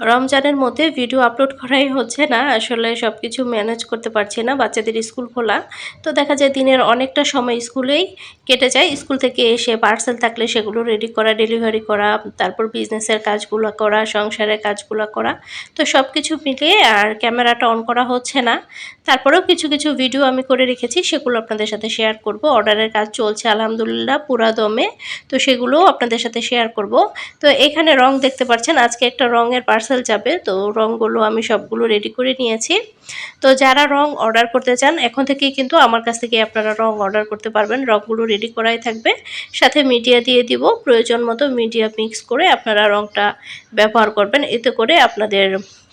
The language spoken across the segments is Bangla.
রমজানের মধ্যে ভিডিও আপলোড করাই হচ্ছে না। আসলে সব কিছু ম্যানেজ করতে পারছি না, বাচ্চাদের স্কুল খোলা। তো দেখা যায় দিনের অনেকটা সময় স্কুলেই কেটে যায়। স্কুল থেকে এসে পার্সেল থাকলে সেগুলো রেডি করা ডেলিভারি করা, তারপর বিজনেসের কাজগুলো করা, সংসারের কাজগুলো করা। তো সব কিছু মিলিয়ে আর ক্যামেরাটা অন করা হচ্ছে না। তারপরেও কিছু কিছু ভিডিও আমি করে রেখেছি, সেগুলো আপনাদের সাথে শেয়ার করব। অর্ডারের কাজ চলছে আলহামদুলিল্লাহ পুরা দমে। তো সেগুলোও আপনাদের সাথে শেয়ার করব। তো এখানে রং দেখতে পাচ্ছেন, আজকে একটা রঙের পার্সেল যাবে, তো রঙগুলো আমি সবগুলো রেডি করে নিয়েছি। তো যারা রং অর্ডার করতে চান, এখন থেকেই কিন্তু আমার কাছ থেকে আপনারা রং অর্ডার করতে পারবেন। রঙগুলো রেডি করাই থাকবে। সাথে মিডিয়া দিয়ে দিব। প্রয়োজন মতো মিডিয়া মিক্স করে আপনারা রংটা ব্যবহার করবেন। এতে করে আপনাদের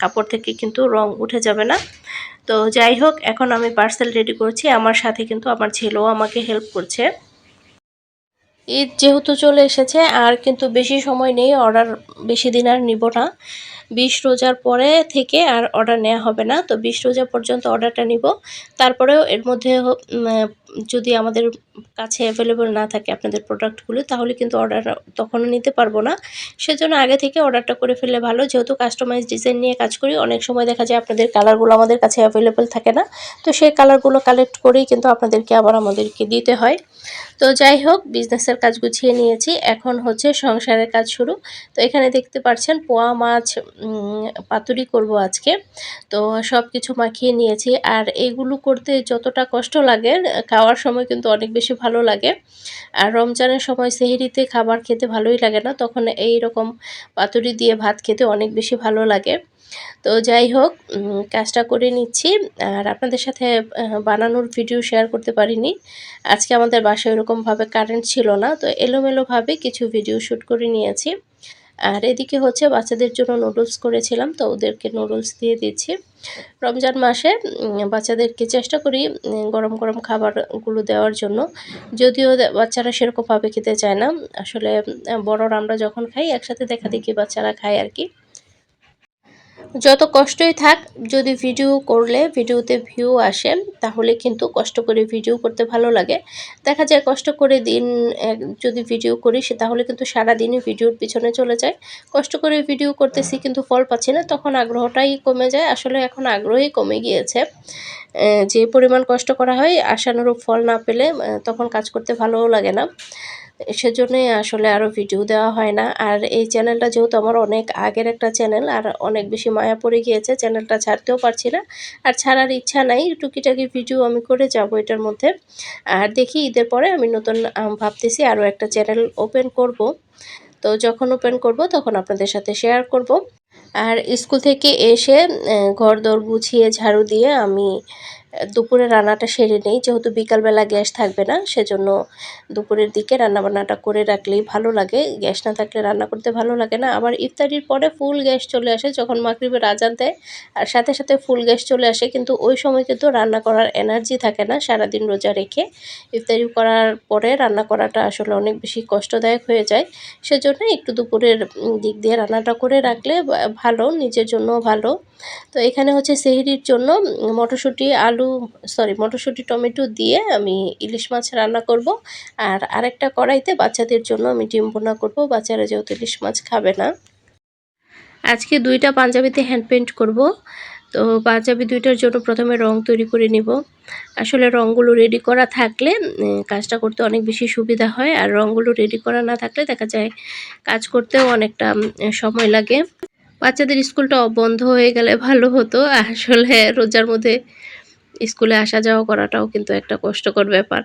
কাপড় থেকে কিন্তু রং উঠে যাবে না। তো যাই হোক, এখন আমি পার্সেল রেডি করছি। আমার সাথে কিন্তু আমার ছেলেও আমাকে হেল্প করছে। ঈদ যেহেতু চলে এসেছে, আর কিন্তু বেশি সময় নেই, অর্ডার বেশি দিন আর নিব না। বিশ রোজার পরে থেকে আর অর্ডার নেওয়া হবে না, তো বিশ রোজা পর্যন্ত অর্ডারটা নিব। তারপরেও এর মধ্যে যদি আমাদের কাছে অ্যাভেলেবল না থাকে আপনাদের প্রোডাক্টগুলো তাহলে কিন্তু অর্ডার তখনও নিতে পারব না। সেজন্য আগে থেকে অর্ডারটা করে ফেললে ভালো। যেহেতু কাস্টমাইজ ডিজাইন নিয়ে কাজ করি, অনেক সময় দেখা যায় আপনাদের কালারগুলো আমাদের কাছে অ্যাভেলেবল থাকে না। তো সেই কালারগুলো কালেক্ট করেই কিন্তু আপনাদেরকে আবার আমাদেরকে দিতে হয়। তো যাই হোক বিজনেসের কাজ গুছিয়ে নিয়েছি। এখন হচ্ছে সংসারের কাজ শুরু। তো এখানে দেখতে পাচ্ছেন, পোয়া মাছ পাতুরি করব আজকে। তো সব কিছু মাখিয়ে নিয়েছি। আর এগুলো করতে যতটা কষ্ট লাগে খাওয়ার সময় কিন্তু অনেক বেশি ভালো লাগে। আর রমজানের সময় সেহেরিতে খাবার খেতে ভালোই লাগে না, তখন এই রকম পাতুরি দিয়ে ভাত খেতে অনেক বেশি ভালো লাগে। তো যাই হোক কাজটা করে নিচ্ছি। আর আপনাদের সাথে বানানোর ভিডিও শেয়ার করতে পারিনি। আজকে আমাদের বাসায় ওরকমভাবে কারেন্ট ছিল না, তো এলোমেলোভাবে কিছু ভিডিও শ্যুট করে নিয়েছি। আর এদিকে হচ্ছে বাচ্চাদের জন্য নুডলস করেছিলাম, তো ওদেরকে নুডলস দিয়ে দিচ্ছি। রমজান মাসে বাচ্চাদেরকে চেষ্টা করি গরম গরম খাবারগুলো দেওয়ার জন্য। যদিও বাচ্চারা সেরকমভাবে খেতে চায় না। আসলে বড়রা আমরা যখন খাই, একসাথে দেখা দেখি বাচ্চারা খায় আর কি। যত কষ্টই থাক, যদি ভিডিও করলে ভিডিওতে ভিউ আসে, তাহলে কিন্তু কষ্ট করে ভিডিও করতে ভালো লাগে। দেখা যায় কষ্ট করে দিন যদি ভিডিও করি সে তাহলে কিন্তু সারাদিনই ভিডিওর পিছনে চলে যায়। কষ্ট করে ভিডিও করতেছি কিন্তু ফল পাচ্ছি না, তখন আগ্রহটাই কমে যায়। আসলে এখন আগ্রহই কমে গিয়েছে। যে পরিমাণ কষ্ট করা হয়, আশানুরূপ ফল না পেলে তখন কাজ করতে ভালোও লাগে না। সেজন্যই আসলে আরও ভিডিও দেওয়া হয় না। আর এই চ্যানেলটা যেহেতু আমার অনেক আগের একটা চ্যানেল আর অনেক বেশি মায়া পড়ে গিয়েছে চ্যানেলটা ছাড়তেও পারছি না। আর ছাড়ার ইচ্ছা নাই, টুকিটাকি ভিডিও আমি করে যাব এটার মধ্যে। আর দেখি ঈদের পরে আমি নতুন ভাবতেছি আরও একটা চ্যানেল ওপেন করব। তো যখন ওপেন করব তখন আপনাদের সাথে শেয়ার করব। আর স্কুল থেকে এসে ঘর দর গুছিয়ে ঝাড়ু দিয়ে আমি দুপুরে রান্নাটা সেরে নেই, যেহেতু বিকালবেলা গ্যাস থাকবে না, সেজন্য দুপুরের দিকে রান্নাবান্নাটা করে রাখলেই ভালো লাগে। গ্যাস না থাকলে রান্না করতে ভালো লাগে না। আবার ইফতারির পরে ফুল গ্যাস চলে আসে, যখন মাগরিবের আজান দেয়, আর সাথে সাথে ফুল গ্যাস চলে আসে, কিন্তু ওই সময় কিন্তু রান্না করার এনার্জি থাকে না সারাদিন রোজা রেখে। ইফতারি করার পরে রান্না করাটা আসলে অনেক বেশি কষ্টদায়ক হয়ে যায়। সেজন্য একটু দুপুরের দিক দিয়ে রান্নাটা করে রাখলে ভালো, নিজের জন্য ভালো। তো এখানে হচ্ছে সেহরির জন্য মটরশুঁটি, আলু সরি মটরশুঁটি, টমেটো দিয়ে আমি ইলিশ মাছ রান্না করব। আর আরেকটা কড়াইতে বাচ্চাদের জন্য আমি ডিম বোনা করব। বাচ্চারা যেহেতু ইলিশ মাছ খাবে না। আজকে দুইটা পাঞ্জাবিতে হ্যান্ড পেন্ট করব। তো পাঞ্জাবি দুইটার জন্য প্রথমে রং তৈরি করে নিব। আসলে রঙগুলো রেডি করা থাকলে কাজটা করতে অনেক বেশি সুবিধা হয়। আর রঙগুলো রেডি করা না থাকলে দেখা যায় কাজ করতেও অনেকটা সময় লাগে। বাচ্চাদের স্কুলটা বন্ধ হয়ে গেলে ভালো হতো। আসলে রোজার মধ্যে স্কুলে আসা যাওয়া করাটাও কিন্তু একটা কষ্টকর ব্যাপার।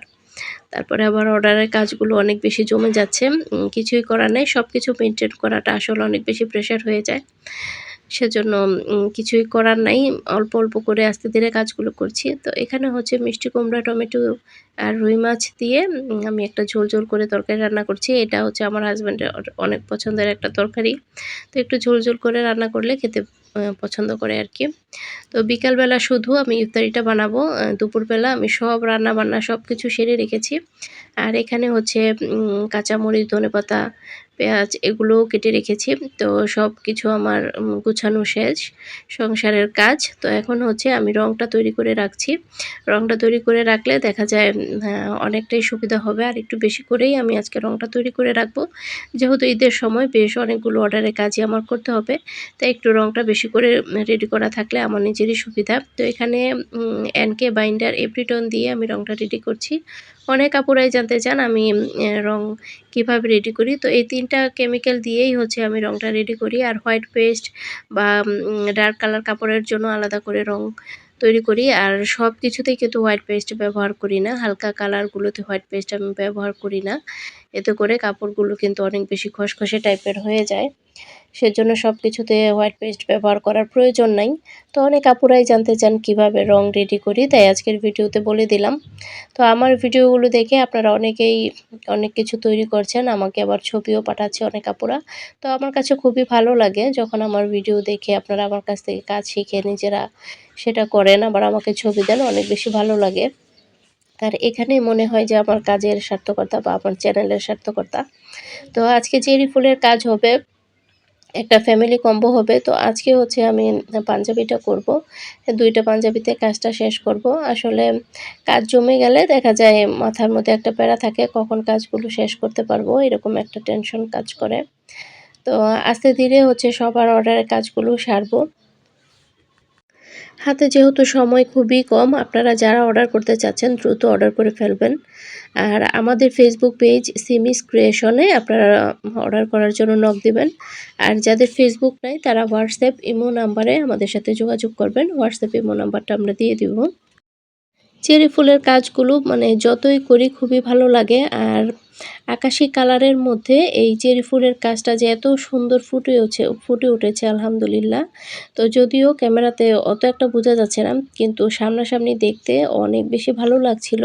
তারপরে আবার অর্ডারের কাজগুলো অনেক বেশি জমে যাচ্ছে। কিছুই করা নেই। সব কিছু মেনটেন করাটা আসলে অনেক বেশি প্রেশার হয়ে যায়। সেজন্য কিছুই করার নাই। অল্প অল্প করে আস্তে ধীরে কাজগুলো করছি। তো এখানে হচ্ছে মিষ্টি কুমড়া, টমেটো আর রুই মাছ দিয়ে আমি একটা ঝোল ঝোল করে তরকারি রান্না করছি। এটা হচ্ছে আমার হাজব্যান্ডের অনেক পছন্দের একটা তরকারি। তো একটু ঝোল ঝোল করে রান্না করলে খেতে পছন্দ করে আর কি। তো বিকালবেলা শুধু আমি ইফতারিটা বানাবো দুপুরবেলা আমি সব রান্না বান্না সব কিছু সেরে রেখেছি। আর এখানে হচ্ছে কাঁচামরিচ ধনেপাতা পেঁয়াজ এগুলোও কেটে রেখেছি। তো সব কিছু আমার গুছানো শেষ সংসারের কাজ। তো এখন হচ্ছে আমি রংটা তৈরি করে রাখছি। রংটা তৈরি করে রাখলে দেখা যায় হ্যাঁ, অনেকটাই সুবিধা হবে। আর একটু বেশি করেই আমি আজকে রংটা তৈরি করে রাখব। যেহেতু ঈদের সময় বেশ অনেকগুলো অর্ডারের কাজই আমার করতে হবে তাই একটু রংটা বেশি করে রেডি করা থাকলে আমার নিজেরই সুবিধা। তো এখানে এনকে বাইন্ডার এপ্রিটন দিয়ে আমি রংটা রেডি করছি। অনেক আপুরাই জানতে চান আমি রং কীভাবে রেডি করি। তো এই তিনটা কেমিক্যাল দিয়েই হচ্ছে আমি রংটা রেডি করি। আর হোয়াইট পেস্ট বা ডার্ক কালার কাপড়ের জন্য আলাদা করে রং তৈরি করি। আর সব কিছুতেই কিন্তু হোয়াইট পেস্ট ব্যবহার করি না। হালকা কালারগুলোতে হোয়াইট পেস্ট আমি ব্যবহার করি না। এতে করে কাপড়গুলো কিন্তু অনেক বেশি খসখসে টাইপের হয়ে যায়। সেজন্য সব কিছুতে হোয়াইট পেস্ট ব্যবহার করার প্রয়োজন নাই। তো অনেক আপুরাই জানতে চান কীভাবে রং রেডি করি, তাই আজকের ভিডিওতে বলে দিলাম। তো আমার ভিডিওগুলো দেখে আপনারা অনেকেই অনেক কিছু তৈরি করছেন, আমাকে আবার ছবিও পাঠাচ্ছে অনেক আপুরা। তো আমার কাছে খুবই ভালো লাগে যখন আমার ভিডিও দেখে আপনারা আমার কাছ থেকে কাজ শিখে নিজেরা সেটা করেন, আবার আমাকে ছবি দেন, অনেক বেশি ভালো লাগে। আর এখানেই মনে হয় যে আমার কাজের সার্থকতা বা আমার চ্যানেলের সার্থকতা। তো আজকে চেরি ফুলের কাজ হবে একটা ফ্যামিলি কম্বো হবে। তো আজকে হচ্ছে আমি পাঞ্জাবিটা করব। দুইটা পাঞ্জাবিতে কাজটা শেষ করব। আসলে কাজ জমে গেলে দেখা যায় মাথার মধ্যে একটা প্যারা থাকে, কখন কাজগুলো শেষ করতে পারব, এরকম একটা টেনশন কাজ করে। তো আস্তে ধীরে হচ্ছে সবার অর্ডারের কাজগুলো সারবো। হাতে যেহেতু সময় খুবই কম, আপনারা যারা অর্ডার করতে চাচ্ছেন দ্রুত অর্ডার করে ফেলবেন। আর আমাদের ফেসবুক পেজ সিমিস ক্রিয়েশনে আপনারা অর্ডার করার জন্য নক দিবেন। আর যাদের ফেসবুক নাই, তারা হোয়াটসঅ্যাপ ইমো নাম্বারে আমাদের সাথে যোগাযোগ করবেন। হোয়াটসঅ্যাপ ইমো নাম্বারটা আমরা দিয়ে দিব। চেরি ফুলের কাজগুলো মানে যতই করি খুবই ভালো লাগে। আর আকাশি কালারের মধ্যে এই চেরি ফুলের কাজটা যে এত সুন্দর ফুটে উঠছে ফুটে উঠেছে আলহামদুলিল্লাহ। তো যদিও ক্যামেরাতে অত একটা বোঝা যাচ্ছে না, কিন্তু সামনাসামনি দেখতে অনেক বেশি ভালো লাগছিল।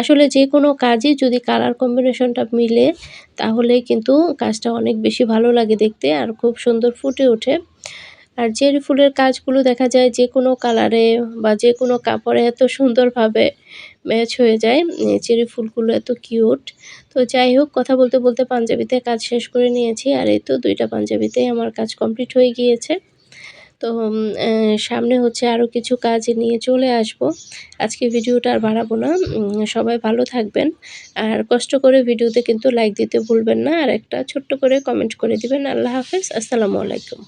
আসলে যে কোনো কাজই যদি কালার কম্বিনেশনটা মিলে, তাহলে কিন্তু কাজটা অনেক বেশি ভালো লাগে দেখতে, আর খুব সুন্দর ফুটে ওঠে। আর চেরি ফুলের কাজগুলো দেখা যায় যে কোনো কালারে বা যে কোনো কাপড়ে এত সুন্দরভাবে ম্যাচ হয়ে যায় চেরি ফুলগুলো এত কিউট। তো যাই হোক, কথা বলতে বলতে পাঞ্জাবিতে কাজ শেষ করে নিয়েছি আর এই তো দুইটা পাঞ্জাবিতেই আমার কাজ কমপ্লিট হয়ে গিয়েছে। তো সামনে হচ্ছে আরও কিছু কাজ নিয়ে চলে আসব। আজকে ভিডিওটা আর বাড়াবো না সবাই ভালো থাকবেন। আর কষ্ট করে ভিডিওতে কিন্তু লাইক দিতে ভুলবেন না। আর একটা ছোট্ট করে কমেন্ট করে দিবেন। আল্লাহ হাফেজ, আসসালামু আলাইকুম।